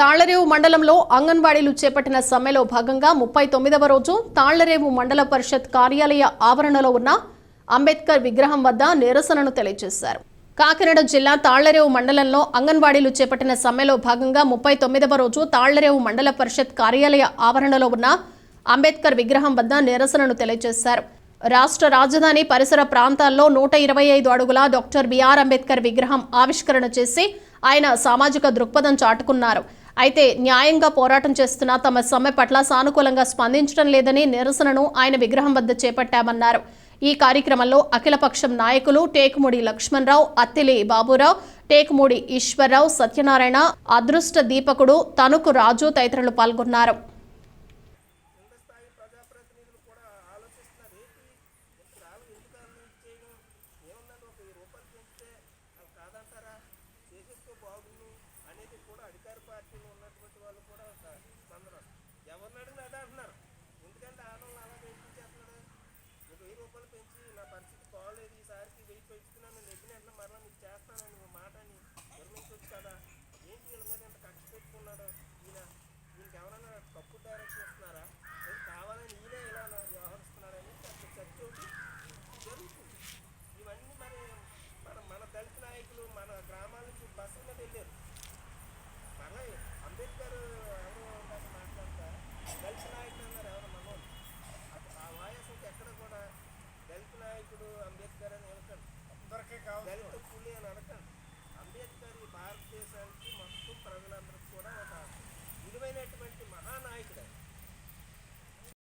తాళ్ళరేవు మండలంలో అంగన్వాడీలు చేపట్టిన సమ్మెలో భాగంగా ముప్పై తొమ్మిదవ రోజు తాళ్ళరేవు మండల పరిషత్ కార్యాలయ ఆవరణలో ఉన్న అంబేద్కర్ విగ్రహం వద్ద నిరసనను తెలియజేశారు. కాకినాడ జిల్లా తాళ్ళరేవు మండలంలో అంగన్వాడీలు చేపట్టిన సమ్మెలో భాగంగా ముప్పై తొమ్మిదవ రోజు తాళ్ళరేవు మండల పరిషత్ కార్యాలయ ఆవరణలో ఉన్న అంబేద్కర్ విగ్రహం వద్ద నిరసనను తెలియజేశారు. రాష్ట్ర రాజధాని పరిసర ప్రాంతాల్లో నూట ఇరవై ఐదు అడుగుల డాక్టర్ బిఆర్ అంబేద్కర్ విగ్రహం ఆవిష్కరణ చేసి ఆయన సామాజిక దృక్పథం చాటుకున్నారు. అయితే న్యాయంగా పోరాటం చేస్తున్న తమ సమ్మె పట్ల సానుకూలంగా స్పందించడం లేదని నిరసనను ఆయన విగ్రహం వద్ద చేపట్టామన్నారు. ఈ కార్యక్రమంలో అఖిలపక్షం నాయకులు టేకుముడి లక్ష్మణరావు అత్తిలి బాబురావు టేకుముడి ఈశ్వరరావు సత్యనారాయణ అదృష్ట దీపకుడు తణుకు రాజు తదితరులు పాల్గొన్నారు. బాగుంది ఎంత ఈయన? దీనికి ఎవరైనా తప్పుతారు అంబేద్కర్